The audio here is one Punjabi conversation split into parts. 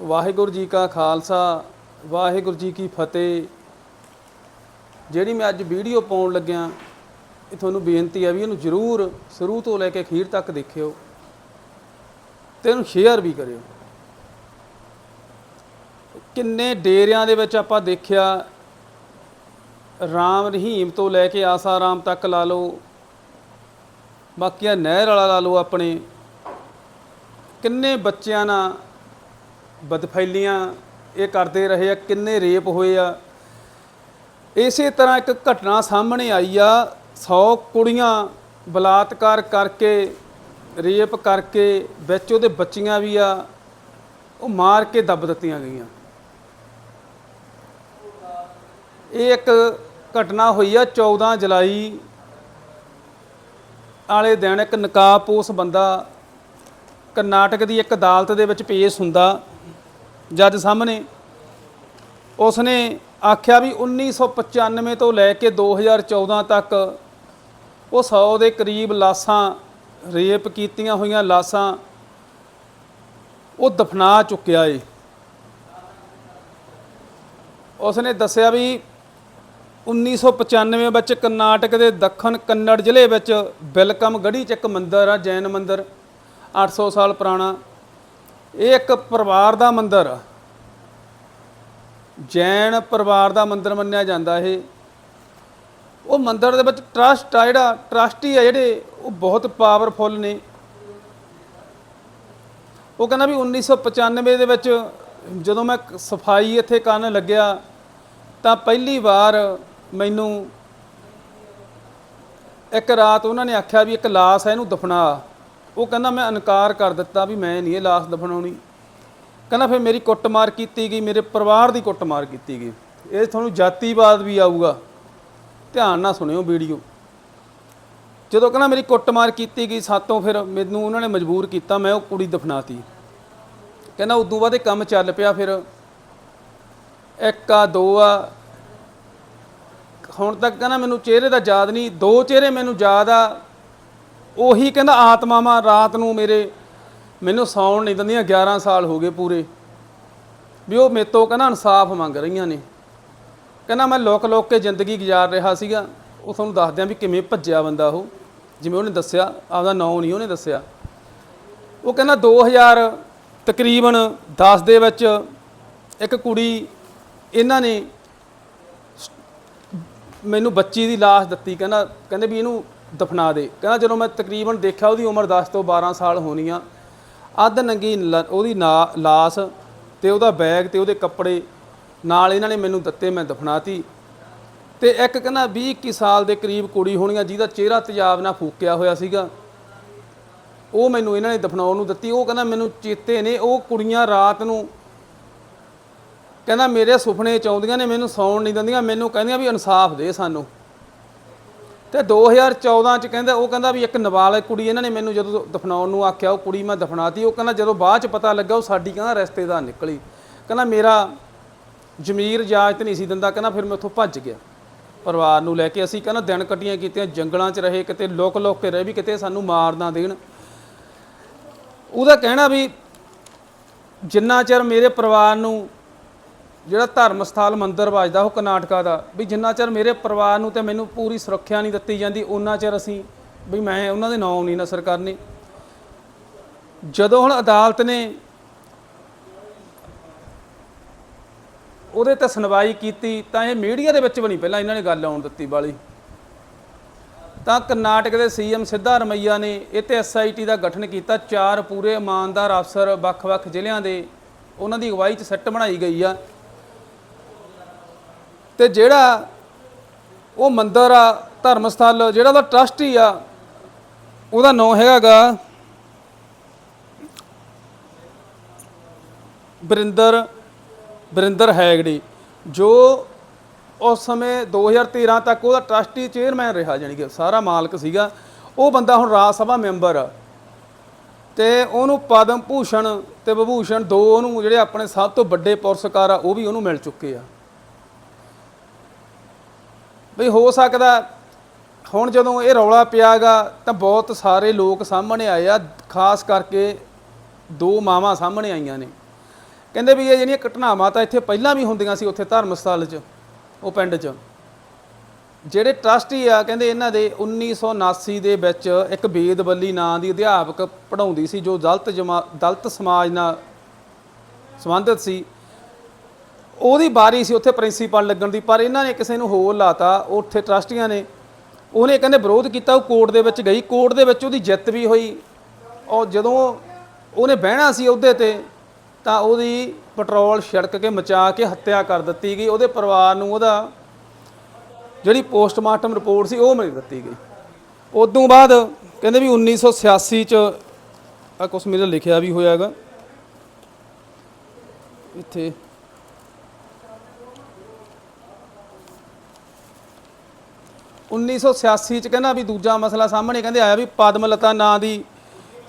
ਵਾਹਿਗੁਰੂ ਜੀ ਕਾ ਖਾਲਸਾ, ਵਾਹਿਗੁਰੂ ਜੀ ਕੀ ਫਤਿਹ। ਜਿਹੜੀ ਮੈਂ ਅੱਜ ਵੀਡੀਓ ਪਾਉਣ ਲੱਗਿਆ, ਇਹ ਤੁਹਾਨੂੰ ਬੇਨਤੀ ਆ ਵੀ ਇਹਨੂੰ ਜ਼ਰੂਰ ਸ਼ੁਰੂ ਤੋਂ ਲੈ ਕੇ ਅਖੀਰ ਤੱਕ ਦੇਖਿਓ ਤੇ ਇਹਨੂੰ ਸ਼ੇਅਰ ਵੀ ਕਰਿਓ। ਕਿੰਨੇ ਡੇਰਿਆਂ ਦੇ ਵਿੱਚ ਆਪਾਂ ਦੇਖਿਆ, ਰਾਮ ਰਹੀਮ ਤੋਂ ਲੈ ਕੇ ਆਸਾਰਾਮ ਤੱਕ ਲਾ ਲਓ ਬਾਕੀ ਆ ਨਹਿਰ ਵਾਲਾ ਲਾ ਲਓ ਆਪਣੇ। ਕਿੰਨੇ ਬੱਚਿਆਂ ਨਾਲ ਬਦਫੈਲੀਆਂ ਇਹ ਕਰਦੇ ਰਹੇ ਆ, ਕਿੰਨੇ ਰੇਪ ਹੋਏ ਆ। ਇਸੇ ਤਰ੍ਹਾਂ ਇੱਕ ਘਟਨਾ ਸਾਹਮਣੇ ਆਈ ਆ 100 ਕੁੜੀਆਂ ਬਲਾਤਕਾਰ ਕਰਕੇ, ਰੇਪ ਕਰਕੇ ਵਿੱਚ ਉਹਦੇ ਬੱਚੀਆਂ ਵੀ ਆ, ਉਹ ਮਾਰ ਕੇ ਦੱਬ ਦਿੱਤੀਆਂ ਗਈਆਂ। ਇਹ ਇੱਕ ਘਟਨਾ ਹੋਈ ਆ 14 ਜੁਲਾਈ ਵਾਲੇ ਦਿਨ ਇੱਕ ਨਕਾਬਪੋਸ਼ ਬੰਦਾ ਕਰਨਾਟਕ ਦੀ ਇੱਕ ਅਦਾਲਤ ਦੇ ਵਿੱਚ ਪੇਸ਼ ਹੁੰਦਾ। ਜੱਜ ਸਾਹਮਣੇ। ਉਸਨੇ ਆਖਿਆ ਵੀ 1995 ਤੋਂ ਲੈ ਕੇ 2014 ਤੱਕ ਉਹ 100 ਦੇ ਕਰੀਬ ਲਾਸਾਂ, ਰੇਪ ਕੀਤੀਆਂ ਹੋਈਆਂ ਲਾਸਾਂ, ਉਹ ਦਫਨਾ ਚੁੱਕਿਆ ਏ। ਉਸਨੇ ਦੱਸਿਆ ਵੀ 1995 ਵਿੱਚ ਕਰਨਾਟਕ ਦੇ ਦੱਖਣ ਕੰਨੜ ਜ਼ਿਲ੍ਹੇ ਵਿੱਚ ਬਿਲਕਮ ਗੜੀ ਚ ਇੱਕ ਮੰਦਿਰ ਆ, ਜੈਨ ਮੰਦਿਰ 800 ਸਾਲ ਪੁਰਾਣਾ। ਇਹ ਇੱਕ ਪਰਿਵਾਰ ਦਾ ਮੰਦਿਰ। ਜੈਨ ਪਰਿਵਾਰ ਦਾ ਮੰਦਿਰ ਮੰਨਿਆ ਜਾਂਦਾ ਇਹ। ਉਹ ਮੰਦਿਰ ਦੇ ਵਿੱਚ ਟਰਸਟ ਆ ਜਿਹੜਾ ਟਰਸਟੀ ਆ ਜਿਹੜੇ, ਉਹ ਬਹੁਤ ਪਾਵਰਫੁੱਲ ਨੇ। ਉਹ ਕਹਿੰਦਾ ਵੀ 1995 ਦੇ ਵਿੱਚ ਜਦੋਂ ਮੈਂ ਸਫ਼ਾਈ ਇੱਥੇ ਕਰਨ ਲੱਗਿਆ, ਤਾਂ ਪਹਿਲੀ ਵਾਰ ਮੈਨੂੰ ਇੱਕ ਰਾਤ ਉਹਨਾਂ ਨੇ ਆਖਿਆ ਵੀ ਇੱਕ ਲਾਸ਼ ਹੈ ਇਹਨੂੰ ਦਫਨਾ। ਉਹ ਕਹਿੰਦਾ ਮੈਂ ਇਨਕਾਰ ਕਰ ਦਿੱਤਾ ਵੀ ਮੈਂ ਨਹੀਂ ਇਹ ਲਾਸ਼ ਦਫਨਾਉਣੀ। ਕਹਿੰਦਾ ਫਿਰ ਮੇਰੀ ਕੁੱਟਮਾਰ ਕੀਤੀ ਗਈ, ਮੇਰੇ ਪਰਿਵਾਰ ਦੀ ਕੁੱਟਮਾਰ ਕੀਤੀ ਗਈ। ਇਹ ਤੁਹਾਨੂੰ ਜਾਤੀਵਾਦ ਵੀ ਆਊਗਾ। ਧਿਆਨ ਨਾਲ ਸੁਣਿਓ ਵੀਡੀਓ। ਜਦੋਂ ਕਹਿੰਦਾ ਮੇਰੀ ਕੁੱਟਮਾਰ ਕੀਤੀ ਗਈ ਸਾਤੋਂ ਫਿਰ ਮੈਨੂੰ ਉਹਨਾਂ ਨੇ ਮਜਬੂਰ ਕੀਤਾ, ਮੈਂ ਉਹ ਕੁੜੀ ਦਫਨਾਤੀ। ਕਹਿੰਦਾ ਉਦੋਂ ਬਾਅਦ ਇਹ ਕੰਮ ਚੱਲ ਪਿਆ ਫਿਰ। ਇੱਕ ਆ, ਦੋ ਆ। ਹੁਣ ਤੱਕ ਕਹਿੰਦਾ ਮੈਨੂੰ ਚਿਹਰੇ ਦਾ ਯਾਦ ਨਹੀਂ, ਦੋ ਚਿਹਰੇ ਮੈਨੂੰ ਯਾਦ ਆ। ਉਹੀ ਕਹਿੰਦਾ ਆਤਮਾਵਾਂ ਰਾਤ ਨੂੰ ਮੇਰੇ, ਮੈਨੂੰ ਸੌਣ ਨਹੀਂ ਦਿੰਦੀਆਂ 11 ਸਾਲ ਹੋ ਗਏ ਪੂਰੇ। ਵੀ ਉਹ ਮੇਰੇ ਤੋਂ ਕਹਿੰਦਾ ਇਨਸਾਫ ਮੰਗ ਰਹੀਆਂ ਨੇ। ਕਹਿੰਦਾ ਮੈਂ ਲੋਕ ਲੋਕ ਕੇ ਜ਼ਿੰਦਗੀ ਗੁਜ਼ਾਰ ਰਿਹਾ ਸੀਗਾ। ਉਹ ਤੁਹਾਨੂੰ ਦੱਸਦਿਆਂ ਵੀ ਕਿਵੇਂ ਭੱਜਿਆ ਬੰਦਾ ਉਹ, ਜਿਵੇਂ ਉਹਨੇ ਦੱਸਿਆ, ਆਪਦਾ ਨਾਂ ਨਹੀਂ ਉਹਨੇ ਦੱਸਿਆ। ਉਹ ਕਹਿੰਦਾ 2000 ਤਕਰੀਬਨ 10 ਦੇ ਵਿੱਚ ਇੱਕ ਕੁੜੀ ਇਹਨਾਂ ਨੇ ਮੈਨੂੰ ਬੱਚੀ ਦੀ ਲਾਸ਼ ਦਿੱਤੀ। ਕਹਿੰਦਾ, ਕਹਿੰਦੇ ਵੀ ਇਹਨੂੰ ਦਫਨਾ ਦੇ। ਕਹਿੰਦਾ ਜਦੋਂ ਮੈਂ ਤਕਰੀਬਨ ਦੇਖਿਆ ਉਹਦੀ ਉਮਰ 10 ਤੋਂ 12 ਸਾਲ ਹੋਣੀ ਆ, ਅੱਧ ਨੰਗੀ ਲ- ਉਹਦੀ ਨਾ- ਲਾਸ਼ ਤੇ ਉਹਦਾ ਬੈਗ ਤੇ ਉਹਦੇ ਕੱਪੜੇ ਨਾਲ ਇਹਨਾਂ ਨੇ ਮੈਨੂੰ ਦਿੱਤੇ, ਮੈਂ ਦਫਨਾਤੀ। ਤੇ ਇੱਕ ਕਹਿੰਦਾ 20 21 ਸਾਲ ਦੇ ਕਰੀਬ ਕੁੜੀ ਹੋਣੀ ਆ, ਜਿਹਦਾ ਚਿਹਰਾ ਤੇਜ਼ਾਬ ਨਾਲ ਫੂਕਿਆ ਹੋਇਆ ਸੀਗਾ। ਉਹ ਮੈਨੂੰ ਇਹਨਾਂ ਨੇ ਦਫਨਾਉਣ ਨੂੰ ਦਿੱਤੀ। ਉਹ ਕਹਿੰਦਾ ਮੈਨੂੰ ਚੇਤੇ ਨੇ, ਉਹ ਕੁੜੀਆਂ ਰਾਤ ਨੂੰ ਕਹਿੰਦਾ ਮੇਰੇ ਸੁਪਨੇ ਚ ਆਉਂਦੀਆਂ ਨੇ, ਮੈਨੂੰ ਸੌਣ ਨਹੀਂ ਦਿੰਦੀਆਂ, ਮੈਨੂੰ ਕਹਿੰਦੀਆਂ ਵੀ ਇਨਸਾਫ ਦੇ ਸਾਨੂੰ। ਤੇ 2014 ਚ ਕਹਿੰਦਾ, ਉਹ ਕਹਿੰਦਾ ਵੀ ਇੱਕ ਨਾਬਾਲਗ ਕੁੜੀ ਇਹਨਾਂ ਨੇ ਮੈਨੂੰ ਜਦੋਂ ਦਫਨਾਉਣ ਨੂੰ ਆਖਿਆ, ਉਹ ਕੁੜੀ ਮੈਂ ਦਫਨਾਤੀ। ਉਹ ਕਹਿੰਦਾ ਜਦੋਂ ਬਾਅਦ ਚ ਪਤਾ ਲੱਗਾ, ਉਹ ਸਾਡੀ ਕਹਿੰਦਾ ਰਿਸ਼ਤੇਦਾਰ ਨਿਕਲੀ। ਕਹਿੰਦਾ, ਮੇਰਾ ਜ਼ਮੀਰ ਇਜਾਜ਼ਤ ਨਹੀਂ ਸੀ ਦਿੰਦਾ। ਕਹਿੰਦਾ, ਫਿਰ ਮੈਂ ਉੱਥੋਂ ਭੱਜ ਗਿਆ ਪਰਿਵਾਰ ਨੂੰ ਲੈ ਕੇ। ਅਸੀਂ ਕਹਿੰਦਾ, ਦਿਨ ਕੱਟੀਆਂ ਕੀਤੀਆਂ, ਜੰਗਲਾਂ 'ਚ ਰਹੇ, ਕਿਤੇ ਲੁਕ ਲੁਕ ਕੇ ਰਹੇ, ਵੀ ਕਿਤੇ ਸਾਨੂੰ ਮਾਰ ਨਾ ਦੇਣ। ਉਹਦਾ ਕਹਿਣਾ ਵੀ ਜਿੰਨਾ ਚਿਰ ਮੇਰੇ ਪਰਿਵਾਰ ਨੂੰ ਜਿਹੜਾ ਧਰਮ ਸਥਾਲ ਮੰਦਿਰ ਵੱਜਦਾ ਉਹ ਕਰਨਾਟਕਾ ਦਾ, ਵੀ ਜਿੰਨਾ ਚਿਰ ਮੇਰੇ ਪਰਿਵਾਰ ਨੂੰ ਤੇ ਮੈਨੂੰ ਪੂਰੀ ਸੁਰੱਖਿਆ ਨਹੀਂ ਦਿੱਤੀ ਜਾਂਦੀ ਉਹਨਾਂ ਚਿਰ ਅਸੀਂ, ਵੀ ਮੈਂ ਉਹਨਾਂ ਦੇ ਨਾਮ ਨਹੀਂ ਨਸਰ ਕਰਨੇ। ਜਦੋਂ ਹੁਣ ਅਦਾਲਤ ਨੇ ਉਹਦੇ ਤੇ ਸੁਣਵਾਈ ਕੀਤੀ, ਤਾਂ ਇਹ ਮੀਡੀਆ ਦੇ ਵਿੱਚ ਵੀ ਨਹੀਂ, ਪਹਿਲਾਂ ਇਹਨਾਂ ਨੇ ਗੱਲ ਆਉਣ ਦਿੱਤੀ ਵਾਲੀ ਤਾਂ ਕਰਨਾਟਕ ਦੇ ਸੀਐਮ ਸਿੱਧਾ ਰਮਈਆ ਨੇ ਇਹ ਤੇ ਐਸਆਈਟੀ ਦਾ ਗਠਨ ਕੀਤਾ, ਚਾਰ ਪੂਰੇ ਇਮਾਨਦਾਰ ਅਫਸਰ ਵੱਖ-ਵੱਖ ਜ਼ਿਲ੍ਹਿਆਂ ਦੇ, ਉਹਨਾਂ ਦੀ ਅਗਵਾਈ 'ਚ ਸੈੱਟ ਬਣਾਈ ਗਈ ਆ। ਤੇ ਜਿਹੜਾ ਉਹ ਮੰਦਰ ਆ ਧਰਮ ਸਥਲ ਜਿਹੜਾ ਉਹਦਾ ਟਰਸਟੀ ਆ, ਉਹਦਾ ਨਾਂ ਹੈਗਾਗਾ ਬਰਿੰਦਰ ਬਰਿੰਦਰ ਹੈਗੜੀ, ਜੋ ਉਸ ਸਮੇਂ 2013 ਤੱਕ ਉਹਦਾ ਟਰਸਟੀ ਚੇਅਰਮੈਨ ਰਿਹਾ, ਜਾਣੀ ਕਿ ਸਾਰਾ ਮਾਲਕ ਸੀਗਾ। ਉਹ ਬੰਦਾ ਹੁਣ ਰਾਜ ਸਭਾ ਮੈਂਬਰ ਆ। ਤੇ ਉਹਨੂੰ ਪਦਮ ਭੂਸ਼ਣ ਤੇ ਵਿਭੂਸ਼ਣ ਦੋ ਉਹਨੂੰ ਜਿਹੜੇ ਆਪਣੇ ਸਭ ਤੋਂ ਵੱਡੇ ਪੁਰਸਕਾਰ ਆ, ਉਹ ਵੀ ਉਹਨੂੰ ਮਿਲ ਚੁੱਕੇ ਆ। ਵੀ ਹੋ ਸਕਦਾ ਹੁਣ ਜਦੋਂ ਇਹ ਰੌਲਾ ਪਿਆਗਾ ਤਾਂ ਬਹੁਤ ਸਾਰੇ ਲੋਕ ਸਾਹਮਣੇ ਆਏ ਆ, ਖਾਸ ਕਰਕੇ ਦੋ ਮਾਵਾਂ ਸਾਹਮਣੇ ਆਈਆਂ ਨੇ। ਕਹਿੰਦੇ ਵੀ ਇਹ ਜਿਹੜੀਆਂ ਘਟਨਾਵਾਂ ਤਾਂ ਇੱਥੇ ਪਹਿਲਾਂ ਵੀ ਹੁੰਦੀਆਂ ਸੀ ਉੱਥੇ ਧਰਮ ਸਥਲ 'ਚ, ਉਹ ਪਿੰਡ 'ਚ। ਜਿਹੜੇ ਟਰਸਟੀ ਆ, ਕਹਿੰਦੇ ਇਹਨਾਂ ਦੇ 1979 ਦੇ ਵਿੱਚ ਇੱਕ ਬੇਦਬੱਲੀ ਨਾਂ ਦੀ ਅਧਿਆਪਕ ਪੜਾਉਂਦੀ ਸੀ, ਜੋ ਦਲਤ ਜਮਾ, ਦਲਿਤ ਸਮਾਜ ਨਾਲ ਸੰਬੰਧਿਤ ਸੀ। ਉਹਦੀ ਬਾਰੀ ਸੀ ਉੱਥੇ ਪ੍ਰਿੰਸੀਪਲ ਲੱਗਣ ਦੀ, ਪਰ ਇਹਨਾਂ ਨੇ ਕਿਸੇ ਨੂੰ ਹੋਰ ਲਾਤਾ, ਉੱਥੇ ਟਰਸਟੀਆਂ ਨੇ। ਉਹਨੇ ਕਹਿੰਦੇ ਵਿਰੋਧ ਕੀਤਾ, ਉਹ ਕੋਰਟ ਦੇ ਵਿੱਚ ਗਈ। ਕੋਰਟ ਦੇ ਵਿੱਚ ਉਹਦੀ ਜਿੱਤ ਵੀ ਹੋਈ। ਔਰ ਜਦੋਂ ਉਹਨੇ ਬਹਿਣਾ ਸੀ ਉਹਦੇ ਤੇ, ਤਾਂ ਉਹਦੀ ਪੈਟਰੋਲ ਛਿੜਕ ਕੇ ਮਚਾ ਕੇ ਹੱਤਿਆ ਕਰ ਦਿੱਤੀ ਗਈ। ਉਹਦੇ ਪਰਿਵਾਰ ਨੂੰ ਉਹਦਾ ਜਿਹੜੀ ਪੋਸਟਮਾਰਟਮ ਰਿਪੋਰਟ ਸੀ, ਉਹ ਮਿਲ ਦਿੱਤੀ ਗਈ। ਉਦੋਂ ਬਾਅਦ ਕਹਿੰਦੇ ਵੀ 1986 ਚ ਆ ਕੁਛ ਮੇਰੇ ਲਿਖਿਆ ਵੀ ਹੋਇਆ ਹੈਗਾ। ਇੱਥੇ ਉੱਨੀ ਸੌ ਛਿਆਸੀ ਚ ਕਹਿੰਦਾ ਵੀ ਦੂਜਾ ਮਸਲਾ ਸਾਹਮਣੇ, ਕਹਿੰਦੇ ਆਇਆ ਵੀ ਪਦਮਲਤਾ ਨਾਂ ਦੀ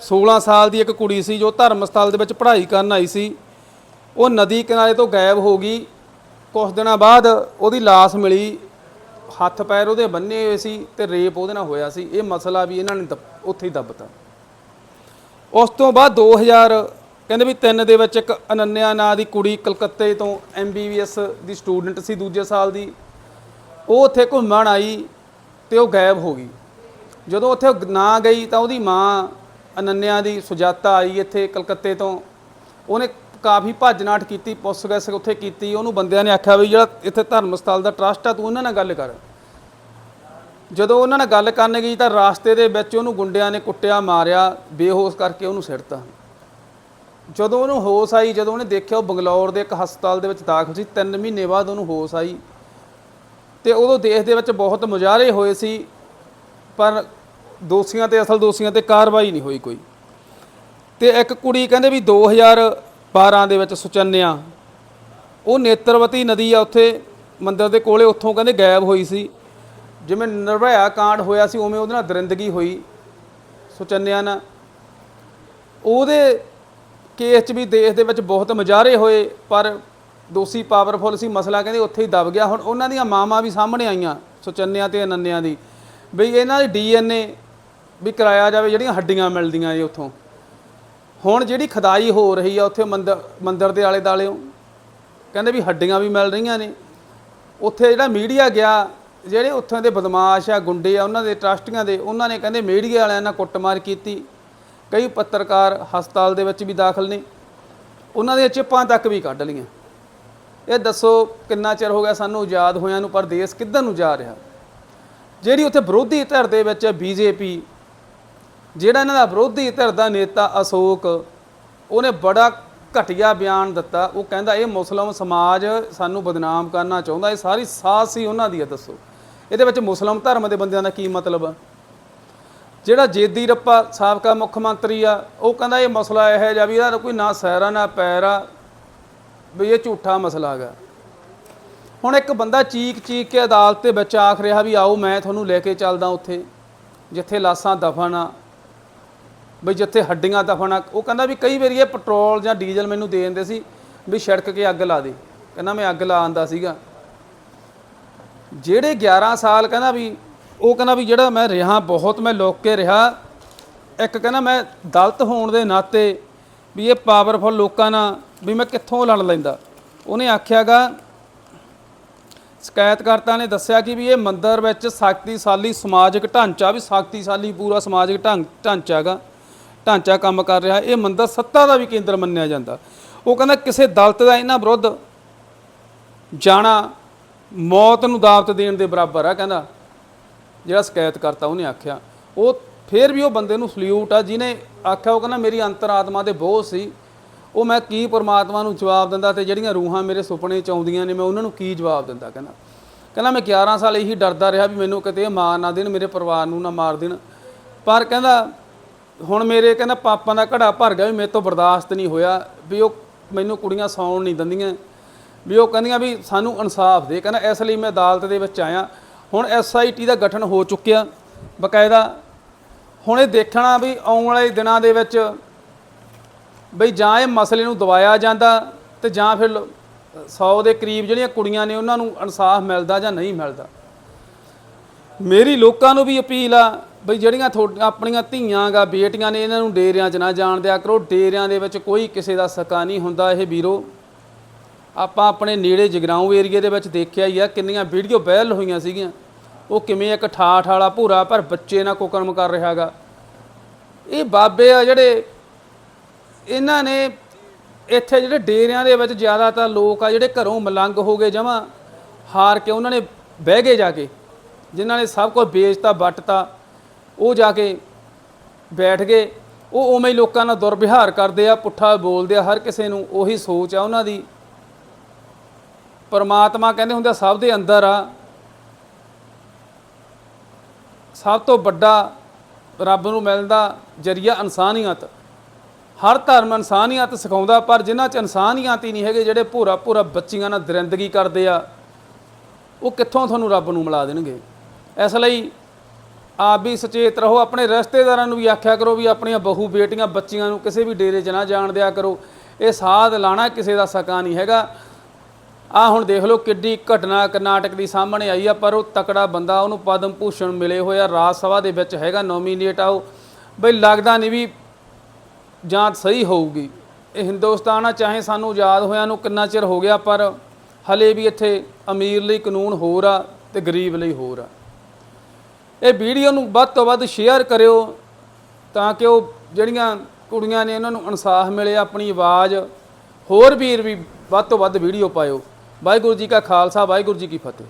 16 ਸਾਲ ਦੀ ਇੱਕ ਕੁੜੀ ਸੀ ਜੋ ਧਰਮ ਸਥਲ ਦੇ ਵਿੱਚ ਪੜ੍ਹਾਈ ਕਰਨ ਆਈ ਸੀ। ਉਹ ਨਦੀ ਕਿਨਾਰੇ ਤੋਂ ਗਾਇਬ ਹੋ ਗਈ। ਕੁਝ ਦਿਨਾਂ ਬਾਅਦ ਉਹਦੀ ਲਾਸ਼ ਮਿਲੀ। ਹੱਥ ਪੈਰ ਉਹਦੇ ਬੰਨੇ ਹੋਏ ਸੀ ਤੇ ਰੇਪ ਉਹਦੇ ਨਾਲ ਹੋਇਆ ਸੀ। ਇਹ ਮਸਲਾ ਵੀ ਇਹਨਾਂ ਨੇ ਦੱਬ- ਉੱਥੇ ਹੀ ਦੱਬਤਾ। ਉਸ ਤੋਂ ਬਾਅਦ 2000 ਕਹਿੰਦੇ ਵੀ ਤਿੰਨ ਦੇ ਵਿੱਚ ਇੱਕ ਅਨੰਨਿਆ ਨਾਂ ਦੀ ਕੁੜੀ ਕਲਕੱਤੇ ਤੋਂ ਐਮਬੀਬੀਐਸ ਦੀ ਸਟੂਡੈਂਟ ਸੀ ਦੂਜੇ ਸਾਲ ਦੀ। ਉਹ ਉੱਥੇ ਘੁੰਮਣ ਆਈ। ਤੇ ਉਹ ਗਾਇਬ ਹੋ ਗਈ। ਜਦੋਂ ਉੱਥੇ ਉਹ ਨਾ ਗਈ ਤਾਂ ਉਹਦੀ ਮਾਂ ਅਨੰਨਿਆ ਦੀ ਸੁਜਾਤਾ ਆਈ ਇੱਥੇ ਕਲਕੱਤੇ ਤੋਂ। ਉਹਨੇ ਕਾਫੀ ਭੱਜ ਨਾਟ ਕੀਤੀ, ਪੁੱਛਗਿੱਛ ਉੱਥੇ ਕੀਤੀ। ਉਹਨੂੰ ਬੰਦਿਆਂ ਨੇ ਆਖਿਆ ਵੀ ਜਿਹੜਾ ਇੱਥੇ ਧਰਮ ਸਥਲ ਦਾ ਟਰਸਟ ਆ, ਤੂੰ ਉਹਨਾਂ ਨਾਲ ਗੱਲ ਕਰ। ਜਦੋਂ ਉਹਨਾਂ ਨਾਲ ਗੱਲ ਕਰਨ ਗਈ ਤਾਂ ਰਾਸਤੇ ਦੇ ਵਿੱਚ ਉਹਨੂੰ ਗੁੰਡਿਆਂ ਨੇ ਕੁੱਟਿਆ, ਮਾਰਿਆ, ਬੇਹੋਸ਼ ਕਰਕੇ ਉਹਨੂੰ ਸਿੱਟਤਾ। ਜਦੋਂ ਉਹਨੂੰ ਹੋਸ਼ ਆਈ, ਜਦੋਂ ਉਹਨੇ ਦੇਖਿਆ ਉਹ ਬੰਗਲੌਰ ਦੇ ਇੱਕ ਹਸਪਤਾਲ ਦੇ ਵਿੱਚ ਦਾਖਲ ਸੀ 3 ਮਹੀਨੇ ਬਾਅਦ ਉਹਨੂੰ ਹੋਸ਼ ਆਈ। ਤੇ ਉਦੋਂ ਦੇਸ਼ ਦੇ ਵਿੱਚ ਬਹੁਤ ਮੁਜ਼ਾਹਰੇ ਹੋਏ ਸੀ, ਪਰ ਦੋਸ਼ੀਆਂ ਤੇ, ਅਸਲ ਦੋਸ਼ੀਆਂ ਤੇ ਕਾਰਵਾਈ ਨਹੀਂ ਹੋਈ ਕੋਈ। ਤੇ ਇੱਕ ਕੁੜੀ ਕਹਿੰਦੇ ਵੀ 2012 ਦੇ ਵਿੱਚ ਸੁਚੰਨਿਆ। ਉਹ ਨੇਤਰਵਤੀ ਨਦੀ ਆ ਉੱਥੇ, ਮੰਦਰ ਦੇ ਕੋਲੇ, ਉੱਥੋਂ ਕਹਿੰਦੇ ਗਾਇਬ ਹੋਈ ਸੀ। ਜਿਵੇਂ ਨਿਰਭਇਆ ਕਾਂਡ ਹੋਇਆ ਸੀ, ਉਵੇਂ ਉਹਦੇ ਨਾਲ ਦਰਿੰਦਗੀ ਹੋਈ, ਸੁਚੰਨਿਆ ਨਾਲ। ਉਹਦੇ ਕੇਸ 'ਚ ਵੀ ਦੇਸ਼ ਦੇ ਵਿੱਚ ਬਹੁਤ ਮੁਜ਼ਾਹਰੇ ਹੋਏ, ਪਰ ਦੋਸ਼ੀ ਪਾਵਰਫੁਲ ਸੀ, ਮਸਲਾ ਕਹਿੰਦੇ ਉੱਥੇ ਹੀ ਦਬ ਗਿਆ। ਹੁਣ ਉਹਨਾਂ ਦੀਆਂ ਮਾਵਾਂ ਵੀ ਸਾਹਮਣੇ ਆਈਆਂ, ਸੁਚੰਨਿਆਂ ਤੇ ਅਨੰਨਿਆਂ ਦੀ। ਵੀ ਇਹਨਾਂ ਦੀ ਡੀਐਨਏ ਵੀ ਕਰਾਇਆ ਜਾਵੇ, ਜਿਹੜੀਆਂ ਹੱਡੀਆਂ ਮਿਲਦੀਆਂ ਜੀ ਉੱਥੋਂ। ਹੁਣ ਜਿਹੜੀ ਖਦਾਈ ਹੋ ਰਹੀ ਆ ਉੱਥੇ ਮੰਦਰ ਮੰਦਰ ਦੇ ਆਲੇ ਦਾਲਿਓ ਕਹਿੰਦੇ ਵੀ ਹੱਡੀਆਂ ਵੀ ਮਿਲ ਰਹੀਆਂ ਨੇ। ਉੱਥੇ ਜਿਹੜਾ ਮੀਡੀਆ ਗਿਆ, ਜਿਹੜੇ ਉੱਥੋਂ ਦੇ ਬਦਮਾਸ਼ ਆ, ਗੁੰਡੇ ਆ, ਉਹਨਾਂ ਦੇ ਟਰਸਟੀਆਂ ਦੇ, ਉਹਨਾਂ ਨੇ ਕਹਿੰਦੇ ਮੀਡੀਆ ਵਾਲਿਆਂ ਨਾਲ ਕੁੱਟਮਾਰ ਕੀਤੀ। ਕਈ ਪੱਤਰਕਾਰ ਹਸਪਤਾਲ ਦੇ ਵਿੱਚ ਵੀ ਦਾਖਲ ਨੇ। ਉਹਨਾਂ ਦੀਆਂ ਚਿੱਪਾਂ ਤੱਕ ਵੀ ਕੱਢ ਲਈਆਂ। ਇਹ ਦੱਸੋ ਕਿੰਨਾ ਚਿਰ ਹੋ ਗਿਆ ਸਾਨੂੰ ਆਜ਼ਾਦ ਹੋਇਆਂ ਨੂੰ, ਪਰ ਦੇਸ਼ ਕਿੱਧਰ ਨੂੰ ਜਾ ਰਿਹਾ? ਜਿਹੜੀ ਉੱਥੇ ਵਿਰੋਧੀ ਧਿਰ ਦੇ ਵਿੱਚ ਬੀਜੇਪੀ, ਜਿਹੜਾ ਇਹਨਾਂ ਦਾ ਵਿਰੋਧੀ ਧਿਰ ਦਾ ਨੇਤਾ ਅਸ਼ੋਕ, ਉਹਨੇ ਬੜਾ ਘਟੀਆ ਬਿਆਨ ਦਿੱਤਾ। ਉਹ ਕਹਿੰਦਾ, ਇਹ ਮੁਸਲਮ ਸਮਾਜ ਸਾਨੂੰ ਬਦਨਾਮ ਕਰਨਾ ਚਾਹੁੰਦਾ। ਇਹ ਸਾਰੀ ਸਾਸ ਸੀ ਉਹਨਾਂ ਦੀ ਆ ਦੱਸੋ। ਇਹਦੇ ਵਿੱਚ ਮੁਸਲਮ ਧਰਮ ਦੇ ਬੰਦਿਆਂ ਦਾ ਕੀ ਮਤਲਬ? ਆ ਜਿਹੜਾ ਜੇਦੀ ਰੱਪਾ ਸਾਬਕਾ ਮੁੱਖ ਮੰਤਰੀ ਆ, ਉਹ ਕਹਿੰਦਾ, ਇਹ ਮਸਲਾ ਇਹ ਹੈ ਜਾਂ ਵੀ ਇਹਦਾ ਕੋਈ ਨਾ ਸਹਿਰਾ, ਨਾ ਪੈਰਾ ਵੀ ਇਹ ਝੂਠਾ ਮਸਲਾ ਹੈਗਾ। ਹੁਣ ਇੱਕ ਬੰਦਾ ਚੀਕ ਚੀਕ ਕੇ ਅਦਾਲਤ ਦੇ ਵਿੱਚ ਆਖ ਰਿਹਾ ਵੀ ਆਓ ਮੈਂ ਤੁਹਾਨੂੰ ਲੈ ਕੇ ਚੱਲਦਾ ਉੱਥੇ, ਜਿੱਥੇ ਲਾਸਾਂ ਦਫਨ ਆ ਬਈ ਜਿੱਥੇ ਹੱਡੀਆਂ ਦਫਨ ਆ। ਉਹ ਕਹਿੰਦਾ ਵੀ ਕਈ ਵਾਰੀ ਇਹ ਪੈਟਰੋਲ ਜਾਂ ਡੀਜ਼ਲ ਮੈਨੂੰ ਦੇ ਦਿੰਦੇ ਸੀ ਵੀ ਛਿੜਕ ਕੇ ਅੱਗ ਲਾ ਦੇ। ਕਹਿੰਦਾ ਮੈਂ ਅੱਗ ਲਾ ਆਂਦਾ ਸੀਗਾ। ਜਿਹੜੇ 11 ਸਾਲ ਕਹਿੰਦਾ ਵੀ, ਉਹ ਕਹਿੰਦਾ ਵੀ ਜਿਹੜਾ ਮੈਂ ਰਿਹਾ ਬਹੁਤ, ਮੈਂ ਲੋਕ ਕੇ ਰਿਹਾ। ਇੱਕ ਕਹਿੰਦਾ ਮੈਂ ਦਲਤ ਹੋਣ ਦੇ ਨਾਤੇ ਵੀ ਇਹ ਪਾਵਰਫੁਲ ਲੋਕਾਂ ਨਾਲ ਵੀ ਮੈਂ ਕਿੱਥੋਂ ਲੜ ਲੈਂਦਾ? ਉਹਨੇ ਆਖਿਆਗਾ, ਸ਼ਿਕਾਇਤਕਰਤਾ ਨੇ ਦੱਸਿਆ ਕਿ ਵੀ ਇਹ ਮੰਦਰ ਵਿੱਚ ਸ਼ਕਤੀਸ਼ਾਲੀ ਸਮਾਜਿਕ ਢਾਂਚਾ, ਵੀ ਸ਼ਕਤੀਸ਼ਾਲੀ ਪੂਰਾ ਸਮਾਜਿਕ ਢਾਂ- ਢਾਂਚਾ ਹੈਗਾ ਢਾਂਚਾ ਕੰਮ ਕਰ ਰਿਹਾ। ਇਹ ਮੰਦਰ ਸੱਤਾ ਦਾ ਵੀ ਕੇਂਦਰ ਮੰਨਿਆ ਜਾਂਦਾ। ਉਹ ਕਹਿੰਦਾ, ਕਿਸੇ ਦਲਤ ਦਾ ਇਹਨਾਂ ਵਿਰੁੱਧ ਜਾਣਾ ਮੌਤ ਨੂੰ ਦਾਵਤ ਦੇਣ ਦੇ ਬਰਾਬਰ ਆ, ਕਹਿੰਦਾ। ਜਿਹੜਾ ਸ਼ਿਕਾਇਤ ਕਰਤਾ ਉਹਨੇ ਆਖਿਆ। ਉਹ ਫਿਰ ਵੀ ਉਹ ਬੰਦੇ ਨੂੰ ਸਲੂਟ ਆ, ਜਿਹਨੇ ਆਖਿਆ, ਉਹ ਕਹਿੰਦਾ, ਮੇਰੀ ਅੰਤਰਾਤਮਾ ਤੇ ਬੋਝ ਸੀ। ਉਹ ਮੈਂ ਕੀ ਪਰਮਾਤਮਾ ਨੂੰ ਜਵਾਬ ਦਿੰਦਾ ਤੇ ਜਿਹੜੀਆਂ ਰੂਹਾਂ ਮੇਰੇ ਸੁਪਨੇ ਚ ਆਉਂਦੀਆਂ ਨੇ, ਮੈਂ ਉਹਨਾਂ ਨੂੰ ਕੀ ਜਵਾਬ ਦਿੰਦਾ ਕਹਿੰਦਾ। ਕਹਿੰਦਾ, ਮੈਂ 11 ਸਾਲ ਇਹੀ ਡਰਦਾ ਰਿਹਾ ਵੀ ਮੈਨੂੰ ਕਿਤੇ ਮਾਰ ਨਾ ਦੇਣ, ਮੇਰੇ ਪਰਿਵਾਰ ਨੂੰ ਨਾ ਮਾਰ ਦੇਣ। ਪਰ ਕਹਿੰਦਾ, ਹੁਣ ਮੇਰੇ ਕਹਿੰਦਾ ਪਾਪਾਂ ਦਾ ਘੜਾ ਭਰ ਗਿਆ ਵੀ ਮੇਰੇ ਤੋਂ ਬਰਦਾਸ਼ਤ ਨਹੀਂ ਹੋਇਆ, ਵੀ ਉਹ ਮੈਨੂੰ ਕੁੜੀਆਂ ਸੌਣ ਨਹੀਂ ਦਿੰਦੀਆਂ। ਵੀ ਉਹ ਕਹਿੰਦੀਆਂ ਵੀ ਸਾਨੂੰ ਇਨਸਾਫ ਦੇ। ਕਹਿੰਦਾ, ਇਸ ਲਈ ਮੈਂ ਅਦਾਲਤ ਦੇ ਵਿੱਚ ਆਇਆ। ਹੁਣ ਐਸਆਈਟੀ ਦਾ ਗਠਨ ਹੋ ਚੁੱਕਿਆ ਬਕਾਇਦਾ। ਹੁਣ ਇਹ ਦੇਖਣਾ ਵੀ ਆਉਣ ਵਾਲੇ ਦਿਨਾਂ ਦੇ ਵਿੱਚ ਬਈ ਜਾਂ ਇਹ ਮਸਲੇ ਨੂੰ ਦਬਾਇਆ ਜਾਂਦਾ ਤੇ ਜਾਂ ਫਿਰ 100 ਦੇ ਕਰੀਬ ਜਿਹੜੀਆਂ ਕੁੜੀਆਂ ਨੇ ਉਹਨਾਂ ਨੂੰ ਇਨਸਾਫ ਮਿਲਦਾ ਜਾਂ ਨਹੀਂ ਮਿਲਦਾ। ਮੇਰੀ ਲੋਕਾਂ ਨੂੰ ਵੀ ਅਪੀਲ ਆ ਬਈ ਜਿਹੜੀਆਂ ਤੁਹਾਡੀਆਂ ਆਪਣੀਆਂ ਧੀਆਂ ਗਾ, ਬੇਟੀਆਂ ਨੇ ਇਹਨਾਂ ਨੂੰ ਡੇਰਿਆਂ 'ਚ ਨਾ ਜਾਣ ਦਿਆ ਕਰੋ, ਡੇਰਿਆਂ ਦੇ ਵਿੱਚ ਕੋਈ ਕਿਸੇ ਦਾ ਸਕਾ ਨਹੀਂ ਹੁੰਦਾ ਇਹ ਵੀਰੋ। ਆਪਾਂ ਆਪਣੇ ਨੇੜੇ ਜਗਰਾਉਂ ਏਰੀਏ ਦੇ ਵਿੱਚ ਦੇਖਿਆ ਹੀ ਆ ਕਿੰਨੀਆਂ ਵੀਡੀਓ ਵਾਇਰਲ ਹੋਈਆਂ ਸੀਗੀਆਂ। ਉਹ ਕਿਵੇਂ ਇੱਕ ਠਾਠ ਵਾਲਾ ਭੂਰਾ ਪਰ ਬੱਚੇ ਨਾਲ ਕੁਕਰਮ ਕਰ ਰਿਹਾਗਾ ਇਹ ਬਾਬੇ ਆ ਜਿਹੜੇ ਇਹਨਾਂ ਨੇ ਇੱਥੇ ਜਿਹੜੇ ਡੇਰਿਆਂ ਦੇ ਵਿੱਚ ਜ਼ਿਆਦਾਤਰ ਲੋਕ ਆ, ਜਿਹੜੇ ਘਰੋਂ ਮਲੰਗ ਹੋ ਗਏ, ਜਮਾ ਹਾਰ ਕੇ ਉਹਨਾਂ ਨੇ ਬਹਿ ਗਏ ਜਾ ਕੇ, ਜਿਨ੍ਹਾਂ ਨੇ ਸਭ ਕੁਝ ਵੇਚਤਾ, ਵੱਟਤਾ, ਉਹ ਜਾ ਕੇ ਬੈਠ ਗਏ। ਉਹ ਉਵੇਂ ਹੀ ਲੋਕਾਂ ਨਾਲ ਦੁਰਵਿਹਾਰ ਕਰਦੇ ਆ, ਪੁੱਠਾ ਬੋਲਦੇ ਆ, ਹਰ ਕਿਸੇ ਨੂੰ ਉਹੀ ਸੋਚ ਆ ਉਹਨਾਂ ਦੀ। ਪਰਮਾਤਮਾ ਕਹਿੰਦੇ ਹੁੰਦੇ ਆ, ਸਭ ਦੇ ਅੰਦਰ ਆ। ਸਭ ਤੋਂ ਵੱਡਾ ਰੱਬ ਨੂੰ ਮਿਲਦਾ ਜਰੀਆ ਇਨਸਾਨੀਅਤ। ਹਰ ਧਰਮ ਇਨਸਾਨੀਅਤ ਸਿਖਾਉਂਦਾ, ਪਰ ਜਿਨ੍ਹਾਂ 'ਚ ਇਨਸਾਨੀਅਤ ਹੀ ਨਹੀਂ ਹੈਗੇ, ਜਿਹੜੇ ਭੂਰਾ ਭੂਰਾ ਬੱਚੀਆਂ ਨਾਲ ਦਰਿੰਦਗੀ ਕਰਦੇ ਆ, ਉਹ ਕਿੱਥੋਂ ਤੁਹਾਨੂੰ ਰੱਬ ਨੂੰ ਮਿਲਾ ਦੇਣਗੇ? ਇਸ ਲਈ ਆਪ ਵੀ ਸੁਚੇਤ ਰਹੋ, ਆਪਣੇ ਰਿਸ਼ਤੇਦਾਰਾਂ ਨੂੰ ਵੀ ਆਖਿਆ ਕਰੋ ਵੀ ਆਪਣੀਆਂ ਬਹੂ ਬੇਟੀਆਂ ਬੱਚੀਆਂ ਨੂੰ ਕਿਸੇ ਵੀ ਡੇਰੇ 'ਚ ਨਾ ਜਾਣ ਦਿਆ ਕਰੋ। ਇਹ ਸਾਧ ਲਾਣਾ ਕਿਸੇ ਦਾ ਸਕਾ ਨਹੀਂ ਹੈਗਾ। ਆ ਹੁਣ ਦੇਖ ਲਓ ਕਿੱਡੀ ਘਟਨਾ ਕਰਨਾਟਕ ਦੀ ਸਾਹਮਣੇ ਆਈ ਆ, ਪਰ ਉਹ ਤਕੜਾ ਬੰਦਾ, ਉਹਨੂੰ ਪਦਮ ਭੂਸ਼ਣ ਮਿਲੇ ਹੋਇਆ ਰਾਜ ਸਭਾ ਦੇ ਵਿੱਚ ਹੈਗਾ ਨੋਮੀਨੇਟ ਆ ਉਹ ਬਈ ਲੱਗਦਾ ਨਹੀਂ ਵੀ ਜਾਂਚ ਸਹੀ ਹੋਊਗੀ। ਇਹ ਹਿੰਦੁਸਤਾਨ ਆ, ਚਾਹੇ ਸਾਨੂੰ ਆਜ਼ਾਦ ਹੋਇਆਂ ਨੂੰ ਕਿੰਨਾ ਚਿਰ ਹੋ ਗਿਆ, ਪਰ ਹਲੇ ਵੀ ਇੱਥੇ ਅਮੀਰ ਲਈ ਕਾਨੂੰਨ ਹੋਰ ਆ ਤੇ ਗਰੀਬ ਲਈ ਹੋਰ ਆ। ਇਹ ਵੀਡੀਓ ਨੂੰ ਵੱਧ ਤੋਂ ਵੱਧ ਸ਼ੇਅਰ ਕਰਿਓ ਤਾਂ ਕਿ ਉਹ ਜਿਹੜੀਆਂ ਕੁੜੀਆਂ ਨੇ ਉਹਨਾਂ ਨੂੰ ਇਨਸਾਫ ਮਿਲੇ, ਆਪਣੀ ਆਵਾਜ਼, ਹੋਰ ਵੀਰ ਵੀ ਵੱਧ ਤੋਂ ਵੱਧ ਵੀਡੀਓ ਪਾਇਓ। ਵਾਹਿਗੁਰੂ ਜੀ ਕਾ ਖਾਲਸਾ, ਵਾਹਿਗੁਰੂ ਜੀ ਕੀ ਫਤਿਹ।